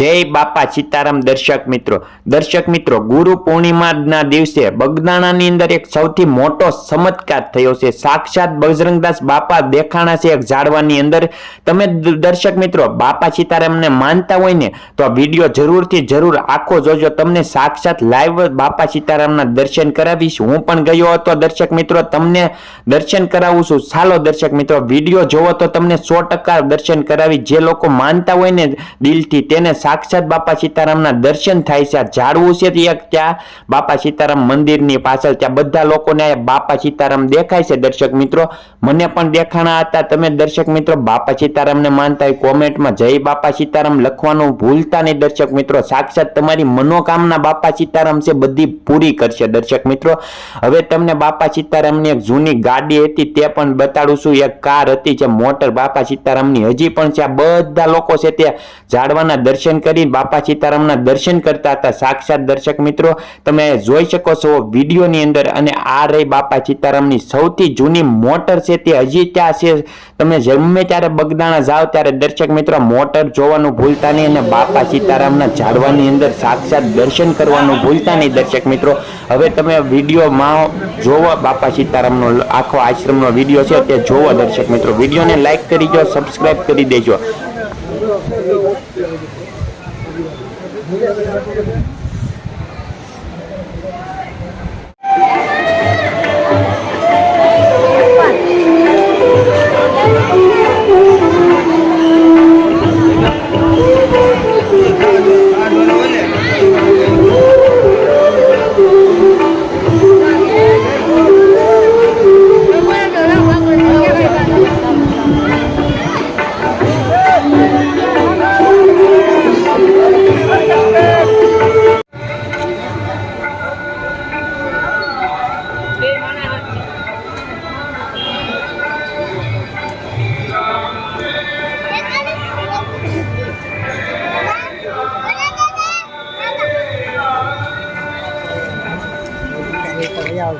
જય બાપા સીતારામ દર્શક મિત્રો. દર્શક મિત્રો, ગુરુ પૂર્ણિમાના દિવસે બગદાણાની અંદર એક સૌથી મોટો ચમત્કાર થયો છે. સાક્ષાત બજરંગદાસ બાપા દેખાણા છે એક ઝાડવાની અંદર. તમે દર્શક મિત્રો, બાપા સીતારામને માનતા હોય ને, તો આ વીડિયો જરૂરથી જરૂર આખો જોજો. તમને સાક્ષાત લાઈવ બાપા સીતારામના દર્શન કરાવીશ. હું પણ ગયો હતો દર્શક મિત્રો, તમને દર્શન કરાવું છું. ચાલો દર્શક મિત્રો, વીડિયો જોવો તો તમને સો દર્શન કરાવી. જે લોકો માનતા હોય ને દિલથી, તેને સાક્ષાત બાપા સીતારામના દર્શન થાય છે. આ ઝાડવું છે તે એક ત્યાં. બાપા સીતારામ મંદિરની પાછળ ત્યાં બધા લોકોને બાપા સીતારામ દેખાય છે, દર્શક મિત્રો. મને પણ દેખાણા હતા. તમે દર્શક મિત્રો, બાપા સીતારામને માનતા હોય કોમેન્ટમાં જય બાપા સીતારામ લખવાનું ભૂલતા નહીં દર્શક મિત્રો. સાક્ષાત તમારી મનોકામના બાપા સીતારામ છે, બધી પૂરી કરશે દર્શક મિત્રો. હવે તમને બાપા સીતારામની એક જૂની ગાડી હતી તે પણ બતાડું છું. એક કાર હતી જે મોટર બાપા સીતારામની હજી પણ છે. આ બધા લોકો છે તે ઝાડવાના દર્શન કરી બાપા સીતારામના દર્શન કરતા હતા. સાક્ષાત દર્શક મિત્રો, તમે જોઈ શકો છો વિડીયોની અંદર અને આ રહી બાપા સીતારામની સૌથી જૂની મોટર છે તે હજી ત્યાં છે. તમે જમે ત્યારે બગદાણા જાઓ ત્યારે દર્શક મિત્રો, મોટર જોવાનું ભૂલતા નહીં અને બાપા સીતારામના ઝાડવાની અંદર સાક્ષાત દર્શન કરવાનું ભૂલતા નહીં દર્શક મિત્રો. હવે તમે વિડીયોમાં જોવો બાપા સીતારામનો આખો આશ્રમનો વીડિયો છે તે જોવો દર્શક મિત્રો. વિડીયોને લાઈક કરી દો સબસ્ક્રાઈબ કરી દેજો. ঠিক আছে Đi 要